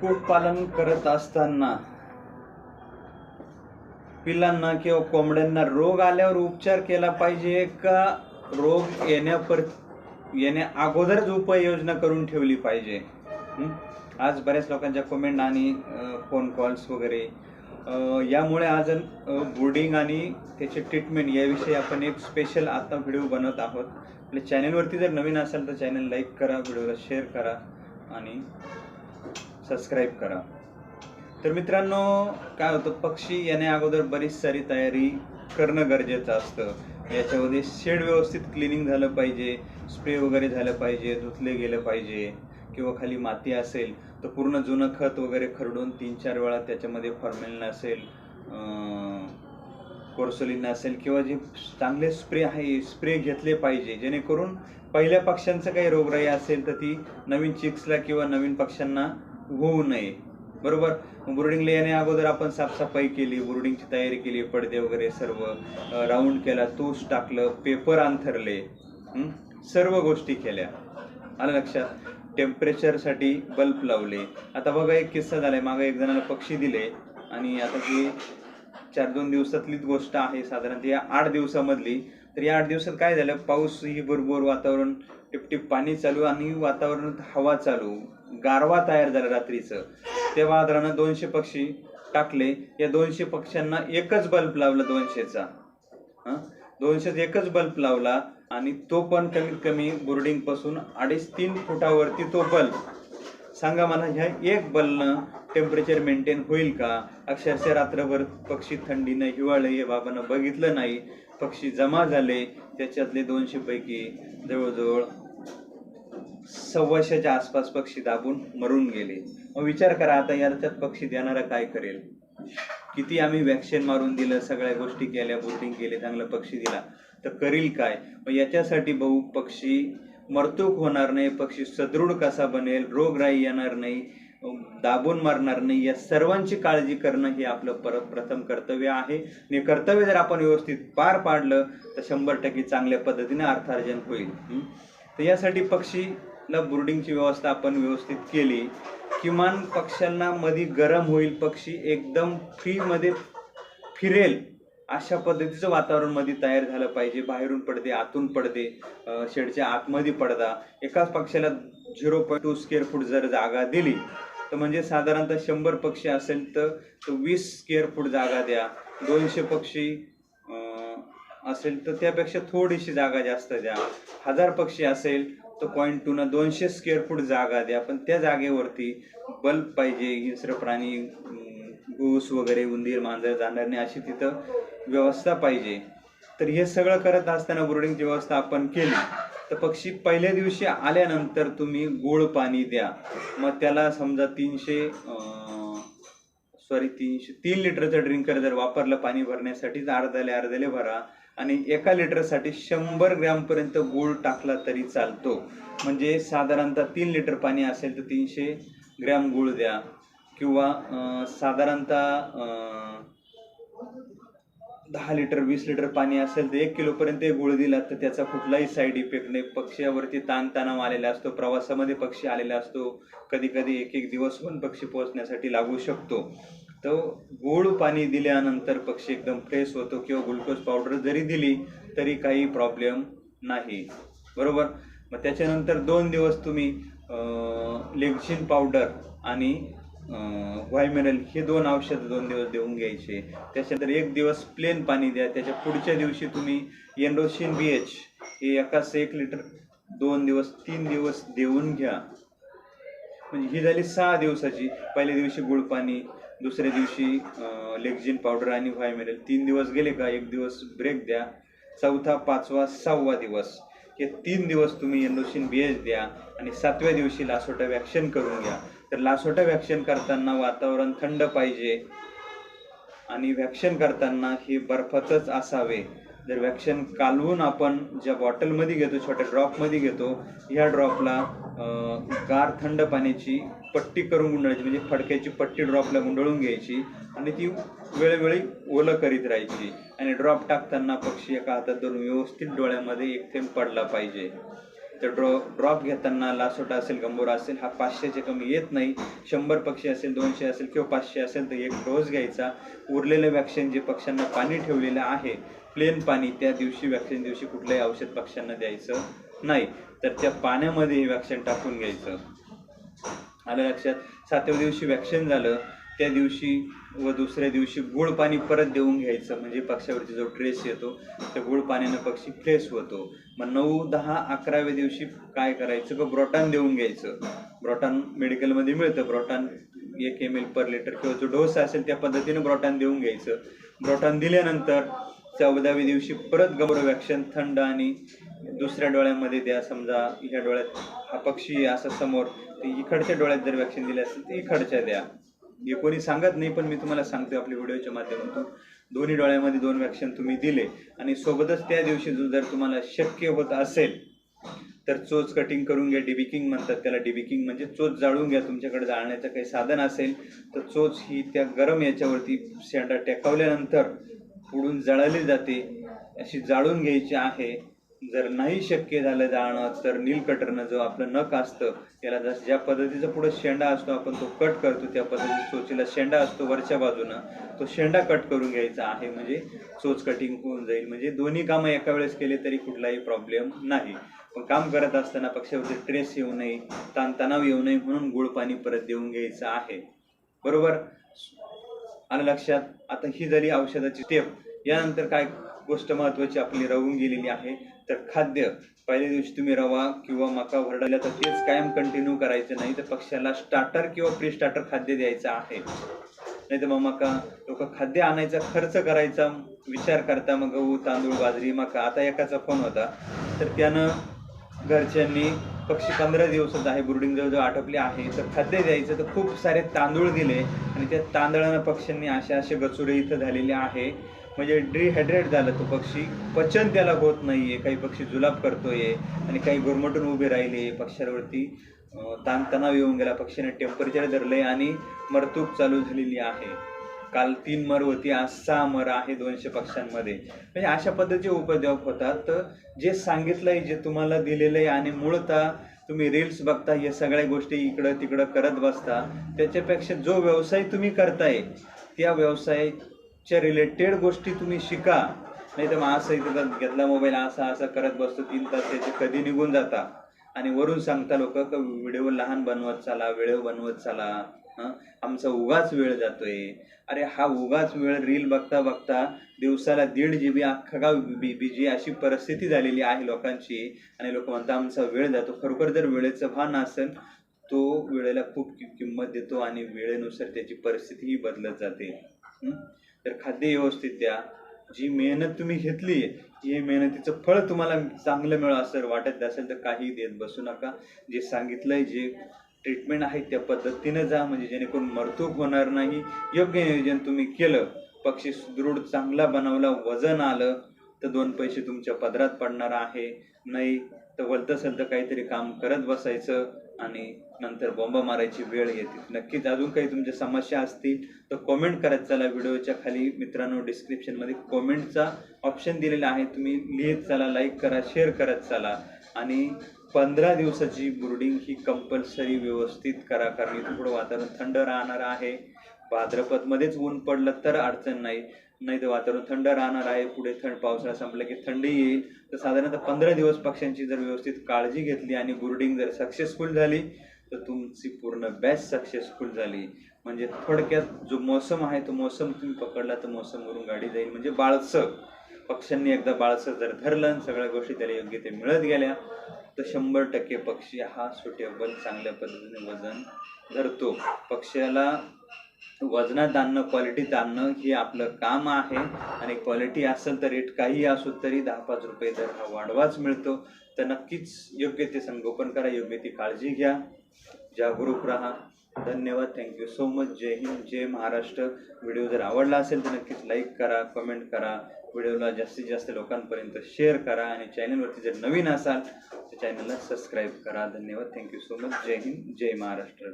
कुक्कुटपालन करत असताना पिल्लांना किंवा कोंबड्यांना रोग आल्यावर उपचार केला पाहिजे का? रोग येण्यापर येण्या अगोदरच उपाययोजना करून ठेवली पाहिजे. आज बऱ्याच लोकांच्या कमेंट आणि फोन कॉल्स वगैरे यामुळे आज बोर्डिंग आणि त्याचे ट्रीटमेंट याविषयी आपण एक स्पेशल आता व्हिडिओ बनवत आहोत. आपल्या चॅनलवरती जर नवीन असाल तर चॅनल लाईक करा व्हिडिओला शेअर करा आणि सबस्क्राईब करा. तर मित्रांनो काय होतं पक्षी येण्या अगोदर बरीच सारी तयारी करणं गरजेचं असतं. याच्यामध्ये शेड व्यवस्थित क्लिनिंग झालं पाहिजे स्प्रे वगैरे झालं पाहिजे धुतले गेलं पाहिजे किंवा खाली माती असेल तर पूर्ण जुनं खत वगैरे खरडून तीन चार वेळा त्याच्यामध्ये फॉर्मेलिन असेल कोर्सोलिन असेल किंवा जे चांगले स्प्रे आहे स्प्रे घेतले पाहिजे जेणेकरून पहिल्या पक्ष्यांचं काही रोगराई असेल तर ती नवीन चिक्सला किंवा नवीन पक्ष्यांना होऊ नये. बरोबर? बोर्डिंगला येण्या अगोदर आपण साफसफाई केली बोर्डिंगची तयारी केली पडदे वगैरे सर्व राऊंड केला तूस टाकलं पेपर अंथरले सर्व गोष्टी केल्या. आलं लक्षात? टेम्परेचरसाठी बल्ब लावले. आता बघा एक किस्सा झालाय. मागं एक जणाला पक्षी दिले आणि आता ही चार दोन दिवसातलीच गोष्ट आहे. साधारणतः या आठ दिवसामधली. तर या आठ दिवसात काय झालं? पाऊस ही बरोबर वातावरण टिपटिप पाणी चालू आणि वातावरणात हवा चालू. गारवा तयार झाला रात्रीचं. तेव्हा आदरानं दोनशे पक्षी टाकले. या दोनशे पक्ष्यांना एकच बल्ब लावला दोनशेचा. हं? दोनशेच एकच बल्ब लावला आणि तो पण कमीत कमी बोर्डिंगपासून अडीच तीन फुटावरती तो बल्ब. सांगा मला ह्या एक बल्बनं टेम्परेचर मेंटेन होईल का? अक्षरशः रात्रभर पक्षी थंडीनं हिवाळे हे बाबांना बघितलं नाही. पक्षी जमा झाले. त्याच्यातले दोनशे पैकी जवळजवळ सव्वाशेच्या आसपास पक्षी दाबून मरून गेले. मग विचार करा आता याच्यात पक्षी देणारा काय करेल? किती आम्ही वॅक्सिन मारून दिलं सगळ्या गोष्टी केल्या बोटिंग केले चांगला पक्षी दिला तर करील काय? मग याच्यासाठी भाऊ पक्षी मरतूक होणार नाही पक्षी सदृढ कसा बनेल रोगराई येणार नाही दाबून मारणार नाही या सर्वांची काळजी करणं हे आपलं पर प्रथम कर्तव्य आहे. आणि कर्तव्य जर आपण व्यवस्थित पार पाडलं तर शंभर टक्के चांगल्या पद्धतीने अर्थार्जन होईल. तर यासाठी पक्षी पक्षीला बोर्डिंगची व्यवस्था आपण व्यवस्थित केली किमान पक्ष्यांना मध्ये गरम होईल पक्षी एकदम फ्रीमध्ये फिरेल अशा पद्धतीचं वातावरणमध्ये तयार झालं पाहिजे. बाहेरून पडदे आतून पडदे शेडच्या आतमध्ये पडदा. एकाच पक्षाला zero point two square foot जर जागा दिली तर म्हणजे साधारणतः शंभर पक्षी असेल तर वीस स्क्वेअर फूट जागा द्या. दोनशे पक्षी असेल तर त्यापेक्षा थोडीशी जागा जास्त द्या. हजार पक्षी असेल पॉईंट टू ना दोनशे स्क्वेअर फूट जागा द्या. पण त्या जागेवरती बल्ब पाहिजे हिंस्र प्राणी ऊस घूस वगैरे उंदीर मांजर जाणार नाही अशी तिथं व्यवस्था पाहिजे. तर हे सगळं करत असताना बोर्डिंगची व्यवस्था आपण केली. तर पक्षी पहिल्या दिवशी आल्यानंतर तुम्ही गोड पाणी द्या. मग त्याला समजा तीनशे सॉरी तीनशे तीन लिटरचं ड्रिंकर जर वापरलं पाणी भरण्यासाठी तर अर्धाले अर्धाले भरा. आणि एका लिटरसाठी शंभर ग्रॅमपर्यंत गूळ टाकला तरी चालतो. म्हणजे साधारणतः तीन लिटर पाणी असेल तर तीनशे ग्रॅम गूळ द्या. किंवा साधारणतः दहा लिटर वीस लिटर पाणी असेल तर एक किलोपर्यंत गुळ दिला तर त्याचा कुठलाही साईड इफेक्ट नाही. पक्ष्यावरती ताणतणाव आलेला असतो प्रवासामध्ये पक्षी आलेला असतो. कधी कधी एक एक दिवस पण पक्षी पोहोचण्यासाठी लागू शकतो. तर गोड पाणी दिल्यानंतर पक्षी एकदम फ्रेश होतो किंवा ग्लुकोज पावडर जरी दिली तरी काही प्रॉब्लेम नाही. बरोबर? मग त्याच्यानंतर दोन दिवस तुम्ही लेक्झिन पावडर आणि व्हायमिनल हे दोन औषध दोन दिवस देऊन घ्यायचे. त्याच्यानंतर एक दिवस प्लेन पाणी द्या. त्याच्या पुढच्या दिवशी तुम्ही एन्डोशिन बी एच हे एकाच एक लिटर दोन दिवस तीन दिवस देऊन घ्या. म्हणजे ही झाली सहा दिवसाची. पहिल्या दिवशी गुळ पाणी दुसऱ्या दिवशी लेक्झिन पावडर आणि व्हाय व्हायमिनल तीन दिवस गेले का एक दिवस ब्रेक द्या. चौथा पाचवा सहावा दिवस. हे तीन दिवस तुम्ही एनोशिन बी एच द्या आणि सातव्या दिवशी लासोटा वॅक्शन करून घ्या. तर लासोटा वॅक्शन करताना वातावरण थंड पाहिजे आणि वॅक्शन करताना हे बर्फातच असावे. जर वॅक्शन कालवून आपण ज्या बॉटलमध्ये घेतो छोट्या ड्रॉपमध्ये घेतो ह्या ड्रॉपला गार थंड पाण्याची पट्टी करून गुंडाळायची म्हणजे फडक्याची पट्टी ड्रॉपला गुंडाळून घ्यायची आणि ती वेळोवेळी ओलं करीत राहायची. आणि ड्रॉप टाकताना पक्षी एका हातात धरून व्यवस्थित डोळ्यामध्ये एक थेंब पडला पाहिजे. तर ड्रॉ ड्रॉप घेताना लासोटा असेल गंभोरा असेल हा पाचशेचे कमी येत नाही. शंभर पक्षी असेल दोनशे असेल किंवा पाचशे असेल तर एक डोस घ्यायचा. उरलेलं वॅक्सिन जे पक्ष्यांना पाणी ठेवलेलं आहे प्लेन पाणी त्या दिवशी वॅक्सिन दिवशी कुठलंही औषध पक्ष्यांना द्यायचं नाही. तर त्या पाण्यामध्ये हे वॅक्सिन टाकून घ्यायचं. आलं लक्षात. सातव्या दिवशी वॅक्सिन झालं. त्या दिवशी व दुसऱ्या दिवशी गुळ पाणी परत देऊन घ्यायचं. म्हणजे पक्षावरती जो ट्रेस येतो त्या गुळ पाण्यानं पक्षी फ्रेश होतो. मग नऊ दहा अकराव्या दिवशी काय करायचं? का ब्रोटान देऊन घ्यायचं. ब्रोटान मेडिकलमध्ये मिळतं. ब्रोटान एक एम एल पर लिटर किंवा जो डोस असेल त्या पद्धतीनं ब्रोटान देऊन घ्यायचं. ब्रोटान दिल्यानंतर चौदाव्या दिवशी परत गबर वॅक्शन थंड आणि दुसऱ्या डोळ्यामध्ये द्या समजा ह्या डोळ्यात हा पक्षी असं समोर इकडच्या डोळ्यात जर वॅक्सिन दिले असेल तर इकडच्या द्या. हे कोणी सांगत नाही पण मी तुम्हाला सांगतो आपल्या व्हिडिओच्या माध्यमातून. दोन्ही डोळ्यामध्ये दोन वॅक्सिन तुम्ही दिले आणि सोबतच त्या दिवशी जर तुम्हाला शक्य होत असेल तर चोच कटिंग करून घ्या डिबिकिंग म्हणतात त्याला. डिबिकिंग म्हणजे चोच जाळून घ्या तुमच्याकडे जाळण्याचं काही साधन असेल तर चोच ही त्या गरम याच्यावरती शेंडा टेकावल्यानंतर पुढून जळाली जाते. अशी जाळून घ्यायची आहे. जर नाही शक्य झालं जाणं तर नीलकटरनं जो आपलं नख असतं त्याला जसं ज्या पद्धतीचा पुढं शेंडा असतो आपण तो कट करतो त्या पद्धतीत चोचीला शेंडा असतो वरच्या बाजूनं तो शेंडा कट करून घ्यायचा आहे. म्हणजे चोच कटिंग होऊन जाईल. म्हणजे दोन्ही कामं एका वेळेस केले तरी कुठलाही प्रॉब्लेम नाही. पण काम करत असताना पक्षावरती ट्रेस येऊ नये ताणतणाव येऊ नये म्हणून गुळ पाणी परत देऊन घ्यायचं आहे. बरोबर? आलं लक्षात? आता ही झाली औषधाची स्टेप यानंतर काय गोष्ट महत्वाची आपली राहून गेलेली आहे? तर खाद्य. पहिल्या दिवशी तुम्ही रवा किंवा मका भरडायला तर तेच कायम कंटिन्यू करायचं. नाही तर पक्षाला स्टार्टर किंवा प्री स्टार्टर खाद्य द्यायचं आहे. नाही तर मग मका लोक खाद्य आणायचा खर्च करायचा विचार करता मग गहू तांदूळ बाजरी मका. आता एकाचा फोन होता. तर त्यानं घरच्यांनी पक्षी पंधरा दिवसात आहे बुर्डिंग जवळजवळ आटोपली आहे. तर खाद्य द्यायचं तर खूप सारे तांदूळ दिले. आणि त्या तांदळानं पक्ष्यांनी असे असे गचुडे इथं झालेले आहे. म्हणजे डिहायड्रेट झालं तो पक्षी. पचन त्याला होत नाहीये. काही पक्षी जुलाब करतोय आणि काही गुरमटून उभे राहिले. पक्षावरती ताणतणाव येऊन गेला. पक्षीने टेम्परेचर धरलंय आणि मरतूक चालू झालेली आहे. काल तीन मर होती. आज सहा मर आहे दोनशे पक्ष्यांमध्ये. म्हणजे अशा पद्धतीचे उपद्रव होतात. तर जे सांगितलंय जे तुम्हाला दिलेलं आहे आणि मूळतः तुम्ही रील्स बघता या सगळ्या गोष्टी इकडं तिकडं करत बसता त्याच्यापेक्षा जो व्यवसाय तुम्ही करताय त्या व्यवसाय च्या रिलेटेड गोष्टी तुम्ही शिका. नाही तर मग असं इथं घेतला मोबाईल असा असा करत बसतो तीन तास त्याचे कधी निघून जाता. आणि वरून सांगता लोक व्हिडिओ लहान बनवत चाला वेळेव बनवत चाला आमचा उगाच वेळ जातोय. अरे हा उगाच वेळ रील बघता बघता दिवसाला दीड जी बी अख्खा गाव बी बी जी अशी परिस्थिती झालेली आहे लोकांची. आणि लोक म्हणतात आमचा वेळ जातो. खरोखर जर वेळेचं भान असेल तो वेळेला खूप किंमत देतो आणि वेळेनुसार त्याची परिस्थितीही बदलत जाते. हं? तर खाद्य व्यवस्थित द्या. जी मेहनत तुम्ही घेतली हे मेहनतीचं फळ तुम्हाला चांगलं मिळालं असेल वाटत असेल तर काही देत बसू नका. जे सांगितलंय जे ट्रीटमेंट आहे त्या पद्धतीनं जा म्हणजे जेणेकरून मरतूक होणार नाही. योग्य नियोजन तुम्ही केलं पक्षी सुदृढ चांगला बनवला वजन आलं तर दोन पैसे तुमच्या पदरात पडणार आहे. नाही तर वलतं तर काहीतरी काम करत बसायचं. आणि नंतर बॉम्बा मारायची वेळ येते. नक्कीच अजून काही तुमच्या समस्या असतील तर कॉमेंट करत चला व्हिडिओच्या खाली. मित्रांनो डिस्क्रिप्शनमध्ये कॉमेंटचा ऑप्शन दिलेला आहे. तुम्ही लिहित चला लाईक करा शेअर करत चला. आणि पंधरा दिवसाची ब्रुडिंग ही कंपल्सरी व्यवस्थित करा कारण इथं थोडं वातावरण थंड राहणार आहे. भाद्रपदमध्येच ऊन पडलं तर अडचण नाही. नाही तर वातावरण थंड राहणार आहे. पुढे थंड पावसाळा संपला की थंडी येईल. तर साधारणतः पंधरा दिवस पक्ष्यांची जर व्यवस्थित काळजी घेतली आणि ब्रुडिंग जर सक्सेसफुल झाली तर तुमची पूर्ण बॅच सक्सेसफुल झाली. म्हणजे थोडक्यात जो मौसम आहे तो मौसम तुम्ही पकडला तर मौसमवरून गाडी जाईल. म्हणजे बाळसं पक्ष्यांनी एकदा बाळसं जर धरलं आणि सगळ्या गोष्टी त्याला योग्य ते मिळत गेल्या तर शंभर टक्के पक्षी हा सुटेबल चांगल्या पद्धतीने वजन धरतो. पक्ष्याला वजनात आणणं क्वालिटीत आणणं हे आपलं काम आहे. आणि क्वालिटी असेल तर रेट काही असो तरी दहा पाच रुपये दर हा वाढवाच मिळतो. तर नक्कीच योग्य ते संगोपन करा योग्य ती काळजी घ्या. जागरूक राहा. धन्यवाद. थँक्यू सो मच जय हिंद जय महाराष्ट्र. व्हिडिओ जर आवडला असेल तर नक्कीच लाईक करा कमेंट करा. व्हिडिओला जास्तीत जास्त लोकांपर्यंत शेअर करा. आणि चॅनलवरती जर नवीन असाल तर चॅनलला सबस्क्राईब करा. धन्यवाद. थँक्यू सो मच जय हिंद जय महाराष्ट्र.